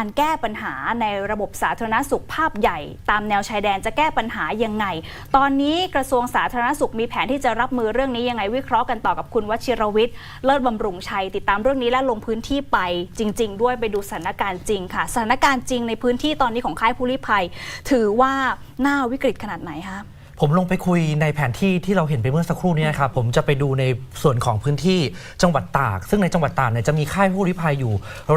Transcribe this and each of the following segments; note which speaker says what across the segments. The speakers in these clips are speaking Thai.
Speaker 1: การแก้ปัญหาในระบบสาธารณสุขภาพใหญ่ ตามแนวชายแดนจะแก้ปัญหายังไง ตอนนี้กระทรวงสาธารณสุขมีแผนที่จะรับมือเรื่องนี้ยังไงวิเคราะห์กันต่อกับคุณวชิรวิทย์เลิศบำรุงชัยติดตามเรื่องนี้และลงพื้นที่ไปจริง ๆ ด้วยไปดูสถานการณ์จริงค่ะ สถานการณ์จริงในพื้นที่ตอนนี้ของค่ายผู้ลี้ภัย ถือว่าน่าวิกฤตขนาดไหนคะ
Speaker 2: ผมลงไปคุยในแผนที่ที่เราเห็นไปเมื่อสักครู่นี้นะครับผมจะไปดูในส่วนของพื้นที่จังหวัดตาก ซึ่งในจังหวัดตากเนี่ยจะมีค่ายผู้ริภัยอยู่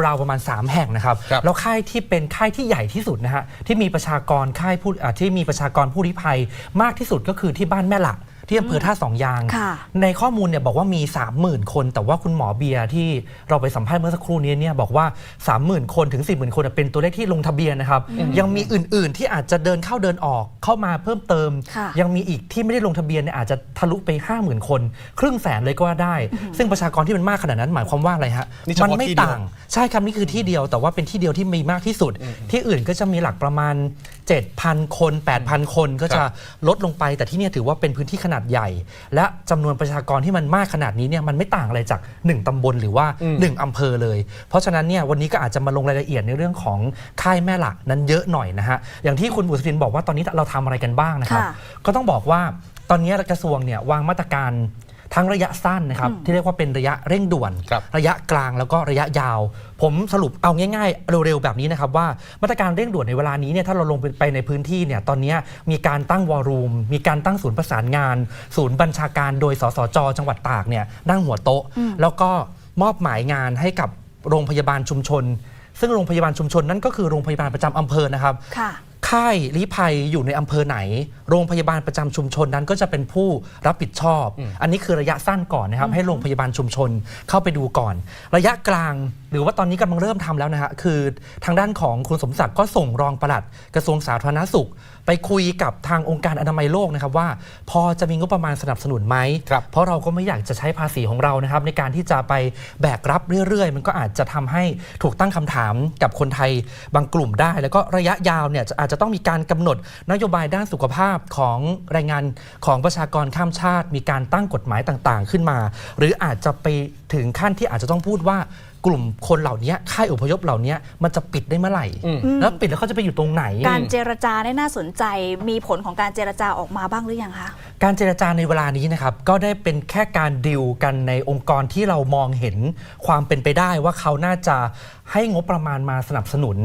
Speaker 2: ราวๆประมาณ 3 แห่งนะครับ
Speaker 3: ครับ
Speaker 2: แล้วค่ายที่เป็นค่ายที่ใหญ่ที่สุดนะฮะที่มีประชากรค่ายผู้อ่าที่มีประชากรผู้ริภัยมากที่สุดก็คือที่บ้านแม่หลัก ที่อำเภอท่าสองยาง
Speaker 1: ค่ะ
Speaker 2: ในข้อมูลเนี่ยบอกว่ามี 30,000 คน แต่ว่าคุณหมอเบียร์ที่เราไปสัมภาษณ์เมื่อสักครู่นี้เนี่ยบอกว่า 30,000 คนถึง 40,000 คนเป็นตัวเลขที่ลงทะเบียนนะครับ ยังมีอื่นๆที่อาจจะเดินเข้าเดินออกเข้ามาเพิ่มเติม
Speaker 1: ค่ะ
Speaker 2: ยังมีอีกที่ไม่ได้ลงทะเบียนเนี่ยอาจจะทะลุไป 50,000 คน ครึ่งแสนเลยก็ว่าได้ ซึ่งประชากรที่มันมากขนาดนั้นหมายความว่าอะไรฮะ
Speaker 3: นี่เฉพาะ
Speaker 2: มัไม่
Speaker 3: ที่เดียว
Speaker 2: ต่าง ใช่ครับนี่คือที่เดียวแต่ว่าเป็นที่เดียวที่มีมากที่สุด ที่อื่นก็จะมีหลักประมาณ7,000 คน 8,000 คนก็จะลดลงไป แต่ที่เนี่ยถือว่าเป็นพื้นที่ขนาดใหญ่ และจำนวนประชากรที่มันมากขนาดนี้เนี่ยมันไม่ต่างอะไรจาก 1 ตำบลหรือว่า 1 อำเภอเลย เพราะฉะนั้นเนี่ยวันนี้ก็อาจจะมาลงรายละเอียดในเรื่องของค่ายแม่หลักนั้นเยอะหน่อยนะฮะ อย่างที่คุณบุษรินบอกว่าตอนนี้เราทำอะไรกันบ้างนะครับ
Speaker 1: ค่ะ
Speaker 2: ก็ต้องบอกว่าตอนนี้กระทรวงเนี่ยวางมาตรการ ทั้งระยะสั้นนะครับที่เรียกว่าเป็นระยะเร่งด่วน
Speaker 3: ครับ
Speaker 2: ระยะกลางแล้วก็ระยะยาว ผมสรุปเอาง่ายๆเร็วๆแบบนี้นะครับว่ามาตรการเร่งด่วนในเวลานี้เนี่ยถ้าเราลงไปในพื้นที่เนี่ยตอนนี้มีการตั้งวอรูม มีการตั้งศูนย์ประสานงาน ศูนย์บัญชาการโดยสสจ จังหวัดตากเนี่ยนั่งหัวโต๊ะ แล้วก็มอบหมายงานให้กับโรงพยาบาลชุมชน ซึ่งโรงพยาบาลชุมชนนั่นก็คือโรงพยาบาลประจำอำเภอนะครับ
Speaker 1: ค่ะ
Speaker 2: ค่ายลี้ภัยอยู่ในอำเภอไหน โรงพยาบาลประจำชุมชนนั้นก็จะเป็นผู้รับผิดชอบ อันนี้คือระยะสั้นก่อนนะครับ ให้โรงพยาบาลชุมชนเข้าไปดูก่อน ระยะกลางหรือว่าตอนนี้กำลังเริ่มทำแล้วนะฮะคือทางด้านของคุณสมศักดิ์ก็ส่งรองปลัดกระทรวงสาธารณสุขไปคุยกับทางองค์การอนามัยโลกนะครับว่า พอจะมีงบประมาณสนับสนุนไหม
Speaker 3: ครับ
Speaker 2: เพราะเราก็ไม่อยากจะใช้ภาษีของเรานะครับ ในการที่จะไปแบกรับเรื่อยๆ มันก็อาจจะทำให้ถูกตั้งคำถามกับคนไทยบางกลุ่มได้ แล้วก็ระยะยาวเนี่ยจะอาจจะต้องมีการกำหนดนโยบายด้านสุขภาพของแรงงานของประชากรข้ามชาติ มีการตั้งกฎหมายต่างๆ ขึ้นมา หรืออาจจะไปถึงขั้นที่อาจจะต้องพูดว่า กลุ่มคนเหล่านี้ค่ายอพยพเหล่านี้มันจะปิดได้เมื่อไหร่
Speaker 3: อืม
Speaker 2: แล้วปิดแล้วเขาจะไปอยู่ตรงไหน
Speaker 1: การเจรจาได้น่าสนใจ มีผลของการเจรจาออกมาบ้างหรือยังคะ
Speaker 2: การเจรจาในเวลานี้นะครับก็ได้เป็นแค่การดิวกันในองค์กรที่เรามองเห็นความเป็นไปได้ว่าเขาน่าจะให้งบประมาณมาสนับสนุน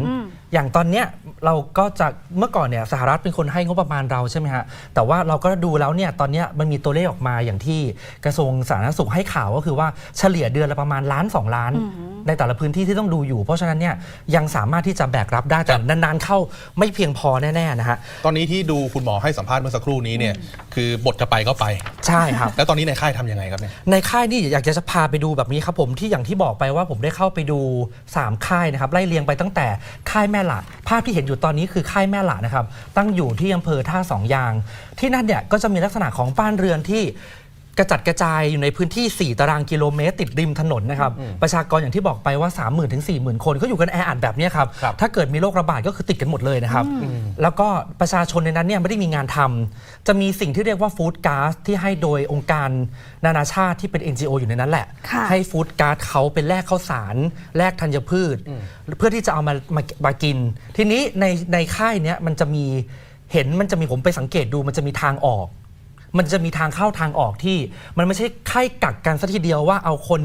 Speaker 2: อย่างตอนเนี้ยเราก็จะเมื่อก่อนเนี่ยสหรัฐเป็นคนให้งบประมาณเราใช่ไหมฮะแต่ว่าเราก็ดูแล้วเนี่ยตอนเนี้ยมันมีตัวเลขออกมาอย่างที่กระทรวงสาธารณสุขให้ข่าวก็คือว่าเฉลี่ยเดือนละประมาณล้านสองล้านในแต่ละพื้นที่ที่ต้องดูอยู่ เพราะฉะนั้นเนี่ยยังสามารถที่จะแบกรับได้แต่นานๆเข้าไม่เพียงพอแน่ๆนะฮะ
Speaker 3: ตอนนี้ที่ดูคุณหมอให้สัมภาษณ์เมื่อสักครู่นี้เนี่ยคือบทจะไปก็ไป
Speaker 2: ใช่ครับ
Speaker 3: แล้วตอนนี้ในค่ายทำยังไงครับเนี่ย
Speaker 2: ในค่ายนี่อยากจะพาไปดูแบบนี้ครับผมที่อย่างที่บอกไปว่าผมได้เข้าไปดู 3 ค่ายนะครับไล่เรียงไปตั้งแต่ค่ายแม่หละภาพที่เห็นอยู่ตอนนี้คือค่ายแม่หละนะครับตั้งอยู่ที่อำเภอท่าสองยาง ที่นั่นเนี่ยก็จะมีลักษณะของบ้านเรือนที่ กระจัดกระจายอยู่ในพื้นที่ 4 ตารางกิโลเมตร ติดริมถนนนะครับ ประชากรอย่างที่บอกไปว่า 3 0,000 ถึง 40,000 คนก็อยู่กันแออัดแบบเนี้ยครับ
Speaker 3: ครับ
Speaker 2: ถ้าเกิดมีโรคระบาดก็คือติดกันหมดเลยนะครับ แล้วก็ประชาชนในนั้นเนี่ยไม่ได้มีงานทำจะมีสิ่งที่เรียกว่าฟู้ดก๊าซที่ให้โดยองค์การนานาชาติที่เป็น NGO อยู่ในนั้นแหละ
Speaker 1: ค่ะ
Speaker 2: ให้ฟู้ดก๊าซเขาเป็นแลกข้าวสาร แลกธัญพืช เพื่อที่จะเอามามามากิน ทีนี้ในในค่ายเนี้ยมันจะมีเห็นมันจะมีผมไปสังเกตดูมันจะมีทางออก มันจะมีทางเข้าทางออกที่ มันไม่ใช่ไข้กักกันสัทีเดียวว่าเอาคน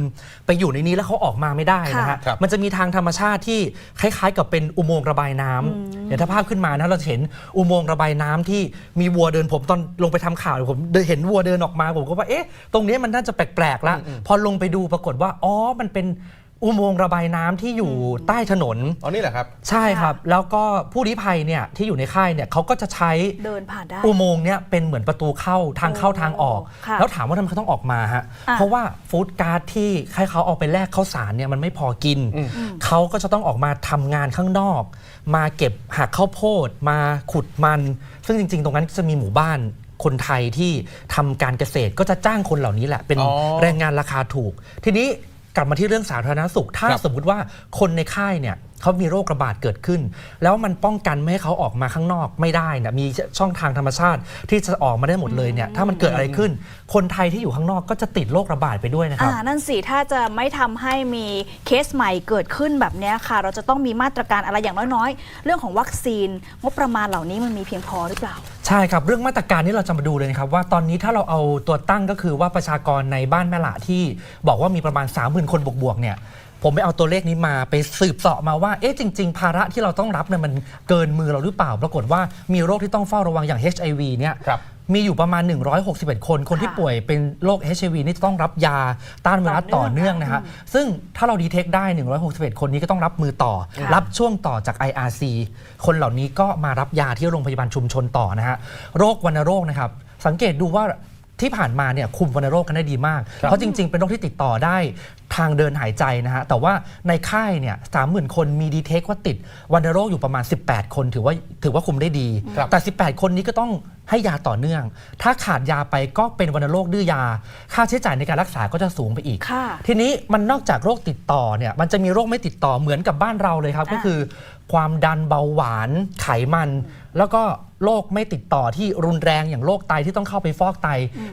Speaker 2: ไปอยู่ในนี้แล้วเขาออกมาไม่ได้นะฮะ
Speaker 3: ครับ
Speaker 2: มันจะมีทางธรรมชาติที่คล้ายๆ กับเป็นอุโมงค์ระบายน้ำเดี๋ยวถ้าภาพขึ้นมานะเราจะเห็นอุโมงค์ระบายน้ำที่มีวัวเดินผมตอนลงไปทำข่าวผมเห็นวัวเดินออกมาผมก็ว่าเอ๊ะตรงนี้มันน่าจะแปลกๆละพอลงไปดูปรากฏว่าอ๋อมันเป็น อุโมงค์ระบายน้ำที่อยู่ใต้ถนน
Speaker 3: อ๋อนี่แหละครับ
Speaker 2: ใช่ครับ แล้วก็ผู้ลี้ภัยเนี่ยที่อยู่ในค่ายเนี่ยเขาก็จะใช้
Speaker 1: เดินผ่านได้
Speaker 2: อุโมงค์เนี่ยเป็นเหมือนประตูเข้าทางเข้าทางออก
Speaker 1: ค่ะ
Speaker 2: แล้วถามว่าทำไมเขาต้องออกมาฮะ
Speaker 1: อะ
Speaker 2: เพราะว่าฟู้ดการ์ดที่ให้เขาเอาไปแลกข้าวสารเนี่ยมันไม่พอกินเขาก็จะต้องออกมาทำงานข้างนอก มาเก็บหักข้าวโพด มาขุดมัน ซึ่งจริง ๆ ตรงนั้นจะมีหมู่บ้านคนไทยที่ทำการเกษตรก็จะจ้างคนเหล่านี้แหละเป็น
Speaker 3: อ๋อ
Speaker 2: แรงงานราคาถูก ทีนี้ กลับมาที่เรื่องสาธารณสุข ถ้า
Speaker 3: ครับ
Speaker 2: สมมุติว่าคนในค่ายเนี่ย เขามีโรคระบาดเกิดขึ้น แล้วมันป้องกันไม่ให้เขาออกมาข้างนอกไม่ได้นะมีช่องทางธรรมชาติที่จะออกมาได้หมดเลยเนี่ยถ้ามันเกิดอะไรขึ้น คนไทยที่อยู่ข้างนอกก็จะติดโรคระบาดไปด้วยนะครับ
Speaker 1: อ่านั่นสิถ้าจะไม่ทำให้มีเคสใหม่เกิดขึ้นแบบเนี้ยค่ะ เราจะต้องมีมาตรการอะไรอย่างน้อยๆ เรื่องของวัคซีนงบประมาณเหล่านี้มันมีเพียงพอหรือเปล่า
Speaker 2: ใช่ครับ เรื่องมาตรการนี้เราจะมาดูเลยนะครับ ว่าตอนนี้ถ้าเราเอาตัวตั้งก็คือว่าประชากรในบ้านแม่ละที่บอกว่ามีประมาณ 30,000 คนบวกๆเนี่ย ผมไปเอาตัวเลขนี้มาไปสืบเสาะมาว่าเอ๊ะจริง ๆ ภาระที่เราต้องรับเนี่ยมันเกินมือเราหรือเปล่า ปรากฏว่ามีโรคที่ต้องเฝ้าระวังอย่าง HIV เนี่ย
Speaker 3: ครับ
Speaker 2: มีอยู่ประมาณ 161 คน คนที่
Speaker 1: ค่ะ
Speaker 2: ป่วยเป็นโรค HIV นี่จะต้องรับยาต้านไวรัส
Speaker 1: ต่
Speaker 2: ต่
Speaker 1: อ
Speaker 2: อ
Speaker 1: เนื่
Speaker 2: เนื่
Speaker 1: อ
Speaker 2: องงนะฮะ ซึ่งถ้าเราดีเทคได้ 161 คนนี้ก็ต้องรับมือต่อ
Speaker 1: ค่ะ
Speaker 2: รับช่วงต่อจาก IRC คนเหล่านี้ก็มารับยาที่โรงพยาบาลชุมชนต่อนะฮะ โรควัณโรคนะครับ สังเกตดูว่า ที่ผ่านมาเนี่ยคุมวัณโรคกันได้ดีมาก
Speaker 3: ครับ
Speaker 2: เพราะจริง ๆ เป็นโรคที่ติดต่อได้ทางเดินหายใจนะฮะ แต่ว่าในค่ายเนี่ยสามหมื่นคนมีดีเทคว่าติดวัณโรคอยู่ประมาณ 18 คนถือว่าถือว่าคุมได้ดี
Speaker 3: ครับ
Speaker 2: แต่ 18 คนนี้ก็ต้องให้ยาต่อเนื่อง ถ้าขาดยาไปก็เป็นวัณโรคดื้อยา ค่าใช้จ่ายในการรักษาก็จะสูงไปอีก
Speaker 1: ค่ะ
Speaker 2: ทีนี้มันนอกจากโรคติดต่อเนี่ยมันจะมีโรคไม่ติดต่อเหมือนกับบ้านเราเลยครับ
Speaker 1: อ่า
Speaker 2: ก็คือความดันเบาหวานไขมัน แล้วก็โรคไม่ติดต่อที่รุนแรงอย่างโรคไตที่ต้องเข้าไปฟอกไต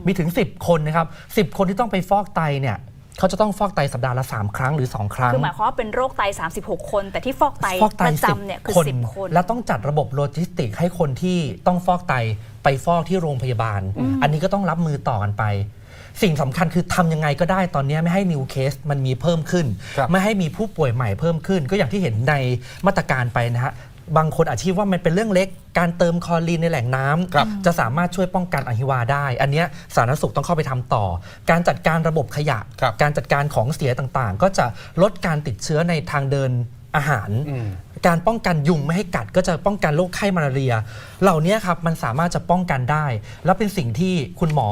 Speaker 2: มีถึง 10 คนนะครับ10คนที่ต้องไปฟอกไตเนี่ยเขาจะต้องฟอกไตสัปดาห์ละ 3 ครั้งหรือ 2 ครั้ง
Speaker 1: คือหมายความว่าเป็นโรคไต 36 คน แต่ที่ฟอกไต
Speaker 2: ฟอกไต
Speaker 1: ประ
Speaker 2: สิบ
Speaker 1: จำเนี่ยคือ
Speaker 2: คน
Speaker 1: 10 คน
Speaker 2: แล้วต้องจัดระบบโลจิสติกให้คนที่ต้องฟอกไตไปฟอกที่โรงพยาบาล อันนี้ก็ต้องรับมือต่อกันไป สิ่งสำคัญคือทำยังไงก็ได้ตอนนี้ไม่ให้นิวเคสมันมีเพิ่มขึ้น
Speaker 3: ครับ
Speaker 2: ไม่ให้มีผู้ป่วยใหม่เพิ่มขึ้น ก็อย่างที่เห็นในมาตรการไปนะฮะ บางคนอาจจะคิดว่ามันเป็นเรื่องเล็ก การเติมคลอรีนในแหล่งน้ำ
Speaker 3: ครับ
Speaker 2: จะสามารถช่วยป้องกันอหิวาได้ อันเนี้ยสาธารณสุขต้องเข้าไปทำต่อ การจัดการระบบขยะ
Speaker 3: ครับ
Speaker 2: การจัดการของเสียต่างๆ ก็จะลดการติดเชื้อในทางเดินอาหาร
Speaker 3: อืม
Speaker 2: การป้องกันยุงไม่ให้กัดก็จะป้องกันโรคไข้มาลาเรีย เหล่านี้ครับมันสามารถจะป้องกันได้ แล้วเป็นสิ่งที่คุณหมอ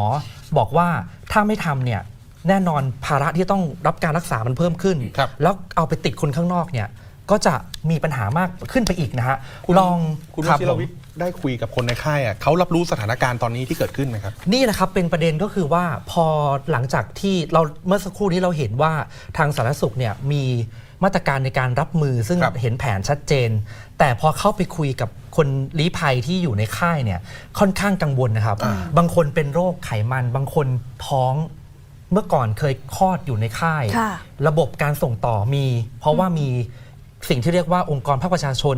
Speaker 2: บอกว่าถ้าไม่ทำเนี่ยแน่นอนภาระที่ต้องรับการรักษามันเพิ่มขึ้น
Speaker 3: ครับ
Speaker 2: แล้วเอาไปติดคนข้างนอกเนี่ย ก็จะมีปัญหามากขึ้นไปอีกนะฮะ
Speaker 3: คุณ
Speaker 2: ลอง
Speaker 3: คุณ
Speaker 2: รั
Speaker 3: ว
Speaker 2: บ
Speaker 3: ชิรวิทย์ได้คุยกับคนในค่ายอะเขารับรู้สถานการณ์ตอนนี้ที่เกิดขึ้นไหมครับ
Speaker 2: นี่แหละครับเป็นประเด็นก็คือว่าพอหลังจากที่เราเมื่อสักครู่นี้เราเห็นว่าทางสาธารณสุขเนี่ยมีมาตรการในการรับมือซึ่ง
Speaker 3: ครับ
Speaker 2: เห็นแผนชัดเจน แต่พอเข้าไปคุยกับคนลี้ภัยที่อยู่ในค่ายเนี่ยค่อนข้างกังวลนะครับ
Speaker 3: อ่า
Speaker 2: บางคนเป็นโรคไขมัน บางคนท้องเมื่อก่อนเคยคลอดอยู่ในค่าย
Speaker 1: ค่ะ
Speaker 2: ระบบการส่งต่อมี เพราะว่ามี สิ่งที่เรียกว่าองค์กรภาคประชาชน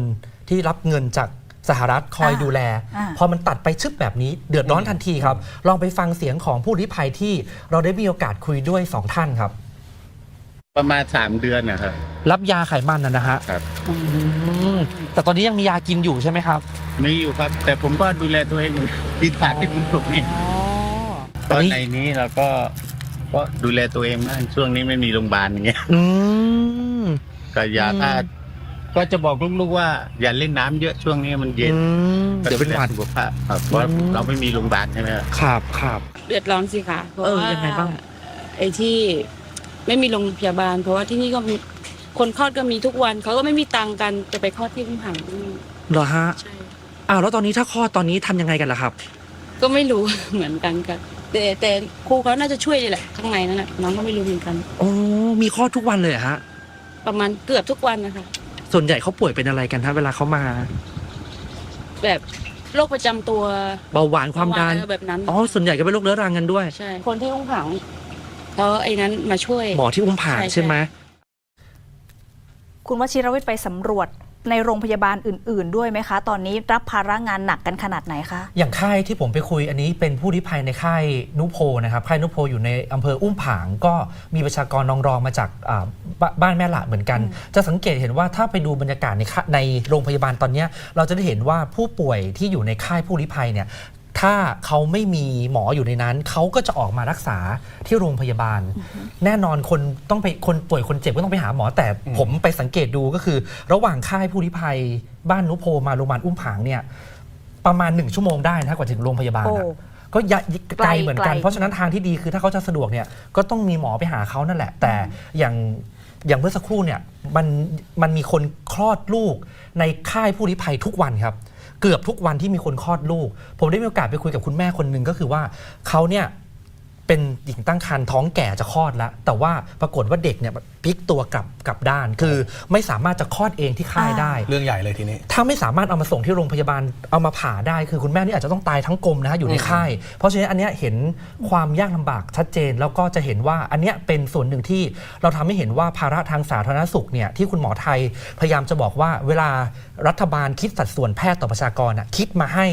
Speaker 2: ที่รับเงินจากสหรัฐคอย
Speaker 1: อ่า
Speaker 2: ดูแล
Speaker 1: อ่า
Speaker 2: พอมันตัดไปชึบแบบนี้เดือดร้อนทันทีครับ ลองไปฟังเสียงของผู้ลี้ภัยที่เราได้มีโอกาสคุยด้วยสองท่านครับ
Speaker 4: ประมาณสามเดือนนะครับ
Speaker 2: รับยาไขมันนะนะฮะ
Speaker 4: ครับ
Speaker 2: อืมแต่ตอนนี้ยังมียากินอยู่ใช่ไหมครับ
Speaker 4: มีอยู่ครับ แต่ผมก็ดูแลตัวเองอยู่ที่ถากที่ผมปลูกนี่
Speaker 2: ต
Speaker 4: ต
Speaker 2: อ
Speaker 4: อนน
Speaker 2: นี้
Speaker 4: ในนี้เราก็ก็ดูแลตัวเองบ้างช่วงนี้ไม่มีโรงพยาบาลอย่างเงี้ย
Speaker 2: อืม
Speaker 4: ก็อย่า
Speaker 2: อืม
Speaker 4: ถ้าก็จะบอกลูกๆว่า อย่าเล่นน้ำเยอะช่วงนี้มันเย็น
Speaker 2: อืมเดี๋ยวเป็นหวัด
Speaker 4: สุขภาพครับเพราะ
Speaker 2: อืม
Speaker 4: เราไม่มีโรงพยาบาลใช่ไหมครับ
Speaker 2: ครับครับ
Speaker 5: เดือดร้อนสิคะเพราะ
Speaker 2: เออ
Speaker 5: ว่า
Speaker 2: ยังไงบ้าง
Speaker 5: ไอ้ที่ไม่มีโรงพยาบาล เพราะว่าที่นี่ก็มีคนคลอดก็มีทุกวันเขาก็ไม่มีตังค์กันจะไปคลอดที่พุ่งหัง
Speaker 2: เหรอฮะ
Speaker 5: ใช่
Speaker 2: อ้าวแล้วตอนนี้ถ้าคลอดตอนนี้ทำยังไงกันล่ะครับ
Speaker 5: ก็ไม่รู้ เหมือนกันค่ะแต่แต่ครูเขาน่าจะช่วยแหละข้างในนั่นแหละน้องก็ไม่รู้เหมือนกัน
Speaker 2: โอ้มีคลอดทุกวันเลยเหรอฮะ
Speaker 5: ประมาณเกือบทุกวันนะคะ
Speaker 2: ส่วนใหญ่เขาป่วยเป็นอะไรกันฮะเวลาเขามา
Speaker 5: แบบโรคประจำตัว
Speaker 2: เบาหวานความดัน
Speaker 5: เอแบบนั้น
Speaker 2: อ๋อส่วนใหญ่ก็เป็นโรคเรื้อรังกันด้วย
Speaker 5: ใช่ คนที่พุ่งหังเขาไอ้นั้นมาช่วย
Speaker 2: หมอที่อุ้มผ่าน
Speaker 5: ใช่
Speaker 2: ใช่ไหม
Speaker 1: คุณวชิรวิทย์ไปสำรวจ ในโรงพยาบาลอื่น ๆ ด้วยไหมคะ ตอนนี้รับภาระงานหนักกันขนาดไหนคะ
Speaker 2: อย่างค่ายที่ผมไปคุยอันนี้เป็นผู้ลี้ภัยในค่ายนุโพนะครับค่ายนุโพอยู่ในอำเภออุ้มผางก็มีประชากรนองรองมาจากอ่าบบ้านแม่ละเหมือนกัน จะสังเกตเห็นว่าถ้าไปดูบรรยากาศในค่าในโรงพยาบาลตอนเนี้ยเราจะได้เห็นว่าผู้ป่วยที่อยู่ในค่ายผู้ลี้ภัยเนี่ย ถ้าเขาไม่มีหมออยู่ในนั้น เขาก็จะออกมารักษาที่โรงพยาบาล แน่นอนคนต้องไปคนป่วยคนเจ็บก็ต้องไปหาหมอแต่ผมไปสังเกตดูก็คือ ระหว่างค่ายผู้ลี้ภัย บ้านนุโพมาโรงพยาบาลอุ้มผางเนี่ยประมาณหนึ่งชั่วโมงได้นะกว่าถึงโรงพยาบาล
Speaker 1: โอ้
Speaker 2: อะก็ยะไกลเหมือนกัน
Speaker 1: ไกล
Speaker 2: เพราะฉะนั้นทางที่ดีคือถ้าเขาจะสะดวกเนี่ยก็ต้องมีหมอไปหาเขานั่นแหละ แต่อย่างอย่างเมื่อสักครู่เนี่ยมันมันมีคนคลอดลูกในค่ายผู้ลี้ภัยทุกวันครับ เกือบทุกวันที่มีคนคลอดลูก ผมได้มีโอกาสไปคุยกับคุณแม่คนหนึ่งก็คือว่าเขาเนี่ยเป็นหญิงตั้งครรภ์ท้องแก่จะคลอดแล้ว แต่ว่าปรากฏว่าเด็กเนี่ยพลิกตัวกลับกลับด้าน คือไม่สามารถจะคลอดเองที่ค่าย
Speaker 1: อ่า
Speaker 2: ได้
Speaker 3: เรื่องใหญ่เลยทีนี้
Speaker 2: ถ้าไม่สามารถเอามาส่งที่โรงพยาบาลเอามาผ่าได้ คือคุณแม่นี่อาจจะต้องตายทั้งกลมนะฮะอยู่ในค่าย เพราะฉะนั้นอันเนี้ยเห็นความยากลำบากชัดเจนแล้วก็จะเห็นว่าอันเนี้ยเป็นส่วนหนึ่งที่เราทำให้เห็นว่าภาระทางสาธารณสุขเนี่ยที่คุณหมอไทยพยายามจะบอกว่า เวลารัฐบาลคิดสัดส่วนแพทย์ต่อประชากรน่ะคิดมาให้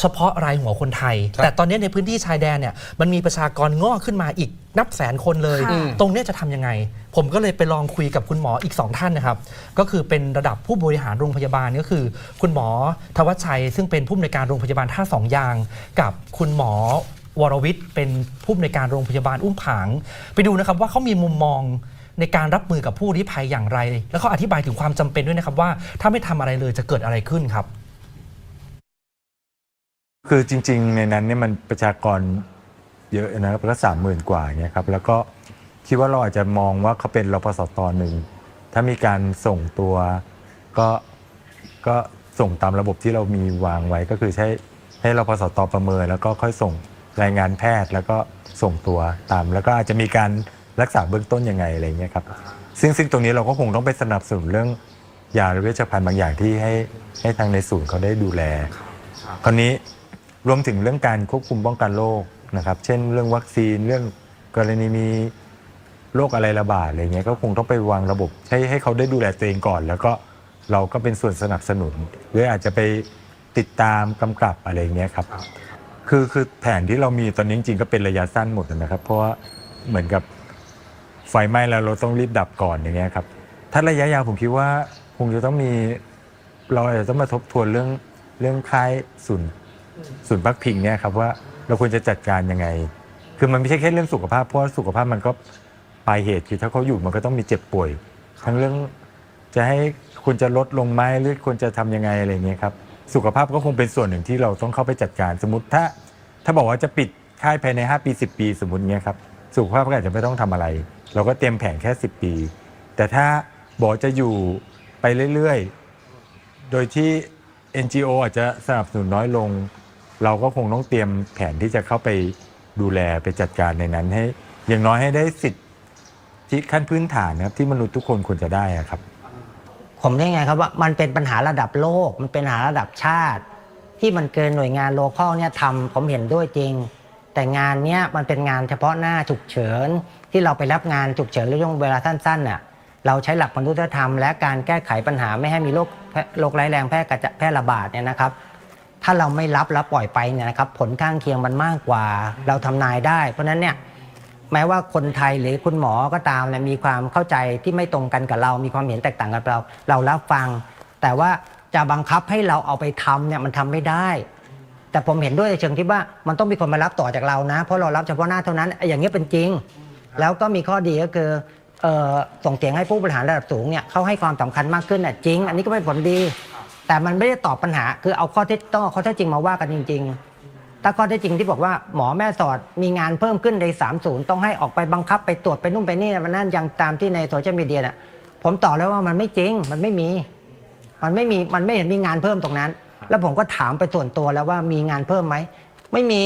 Speaker 2: เฉพาะรายหัวคนไทย
Speaker 3: ครับ
Speaker 2: แต่ตอนนี้ในพื้นที่ชายแดนเนี่ยมันมีประชากรงอกขึ้นมาอีก นับแสนคนเลย
Speaker 1: ค่ะ
Speaker 2: ตรงเนี้ยจะทำยังไง ผมก็เลยไปลองคุยกับคุณหมออีก 2 ท่านนะครับ ก็คือเป็นระดับผู้บริหารโรงพยาบาลก็คือ คุณหมอทวัชชัย ซึ่งเป็นผู้อำนวยการโรงพยาบาลท่าสองยาง กับคุณหมอวรวิทย์เป็นผู้อำนวยการโรงพยาบาลอุ้มผาง ไปดูนะครับว่าเขามีมุมมองในการรับมือกับผู้ลี้ภัยอย่างไร แล้วเขาอธิบายถึงความจำเป็นด้วยนะครับว่าถ้าไม่ทำอะไรเลยจะเกิดอะไรขึ้นครับ
Speaker 6: คือจริง ๆ ในนั้นเนี่ยมันประชากร เยอะนะครับก็สามหมื่นกว่าเงี้ยครับแล้วก็คิดว่าเราอาจจะมองว่าเขาเป็นรพสตหนึ่งถ้ามีการส่งตัวก็ก็ส่งตามระบบที่เรามีวางไว้ก็คือใช้ให้รพสตประเมิน แล้วก็ค่อยส่งรายงานแพทย์แล้วก็ส่งตัวตาม แล้วก็อาจจะมีการรักษาเบื้องต้นยังไงอะไรเงี้ยครับซึ่งซึ่งตรงนี้เราก็คงต้องไปสนับสนุนเรื่องยาหรือเวชภัณฑ์บางอย่างที่ให้ให้ทางในศูนย์เขาได้ดูแล คราวนี้รวมถึงเรื่องการควบคุมป้องกันโรค นะครับเช่นเรื่องวัคซีนเรื่องกรณีมีโรคอะไรระบาดอะไรเงี้ยก็คงต้องไปวางระบบให้ให้เขาได้ดูแลตัวเองก่อน แล้วก็เราก็เป็นส่วนสนับสนุน หรืออาจจะไปติดตามกำกับอะไรเงี้ยครับคือคือแผนที่เรามีตอนนี้จริงๆก็เป็นระยะสั้นหมดนะครับ เพราะว่าเหมือนกับไฟไหม้แล้วเราต้องรีบดับก่อนอย่างเงี้ยครับถ้าระยะยาวผมคิดว่าคงจะต้องมีเราอาจจะต้องมาทบทวนเรื่องเรื่องค่ายศูนย์ศูนย์พักพิงเนี่ยครับว่า เราควรจะจัดการยังไง คือมันไม่ใช่แค่เรื่องสุขภาพเพราะว่าสุขภาพมันก็ปลายเหตุคือถ้าเขาอยู่มันก็ต้องมีเจ็บป่วย ทั้งเรื่องจะให้ควรจะลดลงไหมหรือควรจะทำยังไงอะไรเงี้ยครับสุขภาพก็คงเป็นส่วนหนึ่งที่เราต้องเข้าไปจัดการ สมมติถ้า ถ้าบอกว่าจะปิดค่ายภายใน 5 ปี 10 ปีสมมติเงี้ยครับสุขภาพก็อาจจะไม่ต้องทำอะไร เราก็เตรียมแผนแค่ 10 ปี แต่ถ้าบอกจะอยู่ไปเรื่อยๆ โดยที่ NGO อาจจะสนับสนุนน้อยลง เราก็คงต้องเตรียมแผนที่จะเข้าไปดูแลไปจัดการในนั้นให้ อย่างน้อยให้ได้สิทธิขั้นพื้นฐานนะครับที่มนุษย์ทุกคนควรจะได้อะครับ
Speaker 7: ผมได้ไงครับว่ามันเป็นปัญหาระดับโลก มันเป็นปัญหาระดับชาติ ที่มันเกินหน่วยงานโลคอลเนี่ยทำผมเห็นด้วยจริง แต่งานเนี้ยมันเป็นงานเฉพาะหน้าฉุกเฉิน ที่เราไปรับงานฉุกเฉินในช่วงเวลาสั้นๆน่ะเราใช้หลักมนุษยธรรม และการแก้ไขปัญหาไม่ให้มีโรคโรคร้ายแรงแพร่กระจะแพร่ระบาดเนี่ยนะครับ ถ้าเราไม่รับแล้วปล่อยไปเนี่ยนะครับผลข้างเคียงมันมากกว่า เราทำนายได้ เพราะฉะนั้นเนี่ยแม้ว่าคนไทยหรือคุณหมอก็ตามเนี่ยมีความเข้าใจที่ไม่ตรงกันกับเรา มีความเห็นแตกต่างกันกับเรา เรารับฟัง แต่ว่าจะบังคับให้เราเอาไปทำเนี่ยมันทำไม่ได้ แต่ผมเห็นด้วยในเชิงที่ว่ามันต้องมีคนมารับต่อจากเรานะ เพราะเรารับเฉพาะหน้าเท่านั้น อย่างนี้ยเป็นจริง แล้วก็มีข้อดีก็คือเอ่อส่งเสียงให้ผู้บริหารระดับสูงเนี่ยเขาให้ความสำคัญมากขึ้นน่ะจริง อันนี้ก็เป็นผลดี แต่มันไม่ได้ตอบปัญหา คือเอาข้อเท็จต้องเอาข้อเท็จจริงมาว่ากันจริง ๆ ถ้าข้อเท็จจริงที่บอกว่าหมอแม่สอดมีงานเพิ่มขึ้นใน 30 ต้องให้ออกไปบังคับไปตรวจไปนู่นไปนี่มันนั่นยังตามที่ในโซเชียลมีเดียน่ะผมตอบแล้วว่ามันไม่จริงมันไม่มี มันไม่มีมันไม่เห็นมีงานเพิ่มตรงนั้น แล้วผมก็ถามไปส่วนตัวแล้วว่ามีงานเพิ่มไหมไม่มี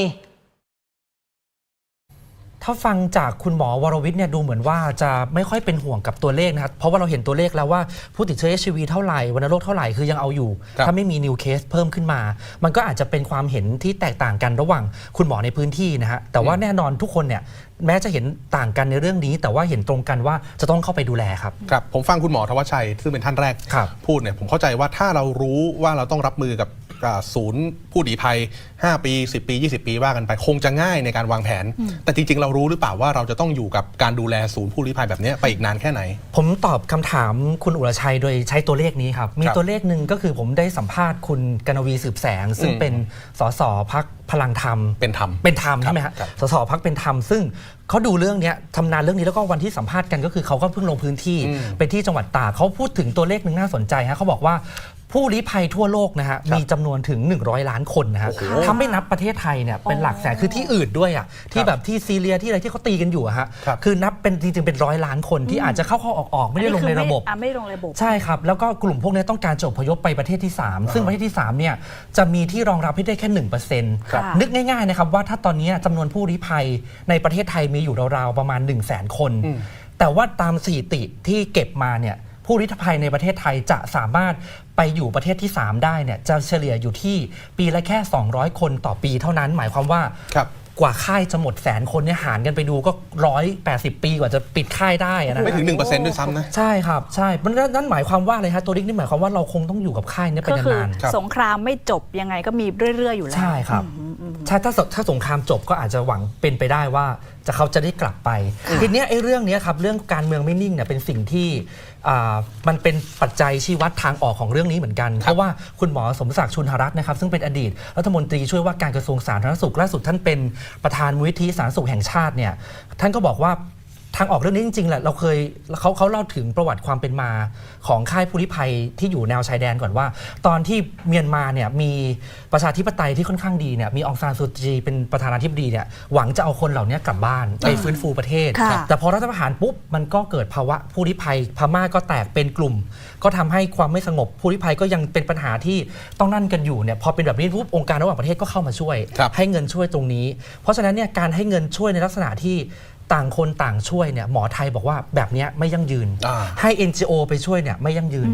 Speaker 2: ถ้าฟังจากคุณหมอวรวิทย์เนี่ยดูเหมือนว่าจะไม่ค่อยเป็นห่วงกับตัวเลขนะครับเพราะว่าเราเห็นตัวเลขแล้วว่าผู้ติดเชื้อ HIV เท่าไหร่วัณโรคเท่าไหร่คือยังเอาอยู่
Speaker 3: ครับ
Speaker 2: ถ้าไม่มีนิวเคสเพิ่มขึ้นมา มันก็อาจจะเป็นความเห็นที่แตกต่างกันระหว่างคุณหมอในพื้นที่นะฮะแต่ว่าแน่นอนทุกคนเนี่ยแม้จะเห็นต่างกันในเรื่องนี้ แต่ว่าเห็นตรงกันว่าจะต้องเข้าไปดูแลครับ
Speaker 3: ครับผมฟังคุณหมอธวัชชัย ซึ่งเป็นท่านแรก
Speaker 2: ครับ
Speaker 3: พูดเนี่ยผมเข้าใจว่าถ้าเรารู้ว่าเราต้องรับมือกับอ่า ศูนย์ผู้ดีภัย 5 ปี 10 ปี 20 ปีว่ากันไปคงจะง่ายในการวางแผน แต่จริงๆ เรารู้หรือเปล่าว่าเราจะต้องอยู่กับการดูแลศูนย์ผู้ลี้ภัยแบบเนี้ยไปอีกนานแค่ไหน
Speaker 2: ผมตอบคำถามคุณอุรชัยโดยใช้ตัวเลขนี้ครับ มี
Speaker 3: ครับ
Speaker 2: ตัวเลขหนึ่งก็คือผมได้สัมภาษณ์คุณกนวีสืบแสง ซึ่ง
Speaker 3: อืม
Speaker 2: เป็นสสพักพลังธรรม
Speaker 3: เป็นธรรม
Speaker 2: เป็นธรรม
Speaker 3: ครับ
Speaker 2: ใช่ไหมฮะ
Speaker 3: ครับ
Speaker 2: สสพักเป็นธรรม ซึ่งเขาดูเรื่องเนี้ยทำนานเรื่องนี้แล้วก็วันที่สัมภาษณ์กันก็คือเขาก็เพิ่งลงพื้นที่
Speaker 3: อืม
Speaker 2: เป็นที่จังหวัดตากเขาพูดถึงตัวเลขหนึ่งน่าสนใจฮะเขาบอกว่า ผู้ลี้ภัยทั่วโลกนะฮะมีจำนวนถึง 100 ล้านคนนะฮะ
Speaker 3: โอ้โห
Speaker 2: ถ้าไม่นับประเทศไทยเนี่ยเป็นหลักแสนคือที่อื่นด้วยอะที่แบบที่ซีเรียที่อะไรที่เขาตีกันอยู่อะฮะ
Speaker 3: ครับ
Speaker 2: คือนับเป็นจริงๆเป็นร้อยล้านคนที่อาจจะเข้าเข้าออกออกๆไม่ได้ลงในระบบ
Speaker 1: อะไม่ได้ลงในระบบ
Speaker 2: ใช่ครับ แล้วก็กลุ่มพวกนี้ต้องการจะอพยพไปประเทศที่ 3 ซึ่งประเทศที่3เนี่ยจะมีที่รองรับให้ได้แค่ 1%
Speaker 1: ครับ
Speaker 2: นึกง่ายๆนะครับว่าถ้าตอนนี้จำนวนผู้ลี้ภัยในประเทศไทยมีอยู่ราวๆประมาณ 1 0 0 0 0แสนคน
Speaker 3: อืม
Speaker 2: แต่ว่าตามสถิติที่เก็บมาเนี่ย ผู้ริภัยในประเทศไทยจะสามารถไปอยู่ประเทศที่ 3 ได้เนี่ยจะเฉลี่ยอยู่ที่ปีละแค่ 200 คนต่อปีเท่านั้น หมายความว่า
Speaker 3: ครับ
Speaker 2: กว่าค่ายจะหมดแสนคนเนี่ยหารกันไปดูก็ร้อยแปดสิบปีกว่าจะปิดค่ายได้อะนะ
Speaker 3: ไม่ถึง 1%ด้วยซ้ำนะ
Speaker 2: ใช่ครับ ใช่มันนั่นนั่นหมายความว่าอะไรฮะตัวลิกนี่หมายความว่าเราคงต้องอยู่กับค่ายเนี้ไป
Speaker 1: ก็คือนา
Speaker 2: น
Speaker 3: ครับ
Speaker 1: สงครามไม่จบยังไงก็มีเรื่อย ๆ อยู่
Speaker 2: ๆ
Speaker 1: แล้ว
Speaker 2: ใช่ครับใช่ถ้าสถ้าสงครามจบก็อาจจะหวังเป็นไปได้ว่าจะเขาจะได้กลับไป ทีเนี้ยไอ้เรื่องเนี้ยครับเรื่องการเมืองไม่นิ่งเนี่ยเป็นสิ่งที่อ่ามันเป็นปัจจัยชี้วัดทางออกของเรื่องนี้เหมือนกัน เพราะว่าคุณหมอสมศักดิ์ชุนหรัตน์นะครับซึ่งเป็นอดีตรัฐมนตรีช่วยว่าการกระทรวงสาธารณสุขล่าสุดท่านเป็นประธานมูลนิธิสาธารณสุขแห่งชาติเนี่ยท่านก็บอกว่า ทางออกเรื่องนี้จริงๆแหละเราเคยเขาเขาเล่าถึงประวัติความเป็นมาของค่ายผู้ลี้ภัยที่อยู่แนวชายแดนก่อนว่า ตอนที่เมียนมาเนี่ยมีประชาธิปไตยที่ค่อนข้างดีเนี่ยมีองซานซูจีเป็นประธานาธิบดีเนี่ยหวังจะเอาคนเหล่านี้กลับบ้านไปฟื้นฟูประเทศ
Speaker 1: ค่ะ
Speaker 2: แต่พอรัฐประหารปุ๊บมันก็เกิดภาวะผู้ลี้ภัยพม่าก็แตกเป็นกลุ่ม ก็ทำให้ความไม่สงบผู้ลี้ภัยก็ยังเป็นปัญหาที่ต้องนั่นกันอยู่เนี่ยพอเป็นแบบนี้ปุ๊บองค์การระหว่างประเทศก็เข้ามาช่วย
Speaker 3: ครับ
Speaker 2: ให้เงินช่วยตรงนี้ เพราะฉะนั้นเนี่ยการให้เงินช่วยในลักษณะที่ ต่างคนต่างช่วยเนี่ยหมอไทยบอกว่าแบบเนี้ยไม่ยั่งยืน
Speaker 3: อ่า
Speaker 2: ให้ NGO ไปช่วยเนี่ยไม่ยั่งยืน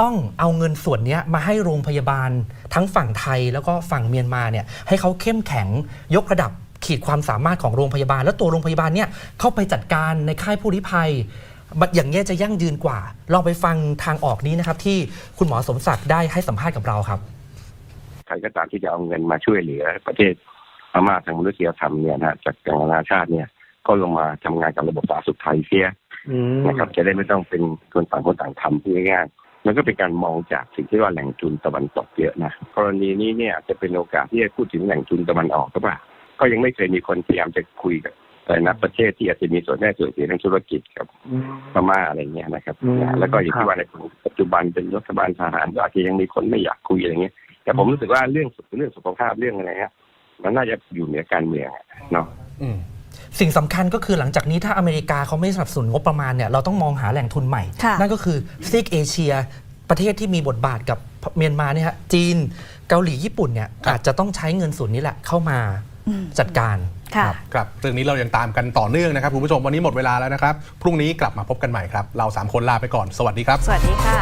Speaker 2: ต้องเอาเงินส่วนเนี้ยมาให้โรงพยาบาลทั้งฝั่งไทยแล้วก็ฝั่งเมียนมาเนี่ยให้เขาเข้มแข็งยกระดับขีดความสามารถของโรงพยาบาล แล้วตัวโรงพยาบาลเนี่ยเข้าไปจัดการในค่ายผู้ลี้ภัยแบบอย่างเงี้ยจะยั่งยืนกว่า ลองไปฟังทางออกนี้นะครับ ที่คุณหมอสมศักดิ์ได้ให้สัมภาษณ์กับเราครับ
Speaker 8: ใครก็ตามที่จะเอาเงินมาช่วยเหลือ ประเทศพม่าทางมนุษยธรรมเนี่ยนะจากทางนานาชาติเนี่ย ก็ลงมาทำงานกับระบบสาธารณสุขไทยเสียนะครับจะได้ไม่ต้องเป็นคนต่างคนต่างทำพูดง่ายๆมันก็เป็นการมองจากสิ่งที่ว่าแหล่งทุนตะวันตกเยอะนะกรณีนี้เนี่ยจะเป็นโอกาสที่จะพูดถึงแหล่งทุนตะวันออกก็ป่ะก็ยังไม่เคยมีคนพยายามจะคุยกับแต่นักประเทศที่อาจจะมีส่วนได้ส่วนเสียทางธุรกิจกับพม่าอะไรเงี้ยนะครับ
Speaker 6: อืม
Speaker 8: นะแล้วก็อย่าง
Speaker 6: ครั
Speaker 8: ที่
Speaker 6: บ
Speaker 8: ว่าในปัจจุบันเป็นรัฐบาลทหารก็อาจจะยังมีคนไม่อยากคุยอะไรเงี้ย แต่ผมรู้สึกว่าเรื่องสุขเรื่องสุขภาพเรื่องอะไรฮะมันน่าจะอยู่เหนือการเมืองอะเนาะ
Speaker 3: อืม
Speaker 2: สิ่งสำคัญก็คือหลังจากนี้ถ้าอเมริกาเขาไม่สนับสนุนงบประมาณเนี่ยเราต้องมองหาแหล่งทุนใหม่
Speaker 1: ค่ะ
Speaker 2: นั่นก็คือซีกเอเชียประเทศที่มีบทบาทกับเมียนมาเนี่ยฮะจีนเกาหลีญี่ปุ่นเนี่ย
Speaker 3: ครับ
Speaker 2: อาจจะต้องใช้เงินส่วนนี้แหละเข้ามาจัดการ
Speaker 1: ค่ะ
Speaker 2: ครับ
Speaker 3: ครับเรื่องนี้เรายังตามกันต่อเนื่องนะครับคุณผู้ชมวันนี้หมดเวลาแล้วนะครับ พรุ่งนี้กลับมาพบกันใหม่ครับ เราสามคนลาไปก่อน สวัสดีครับ
Speaker 1: สวัสดีค่ะ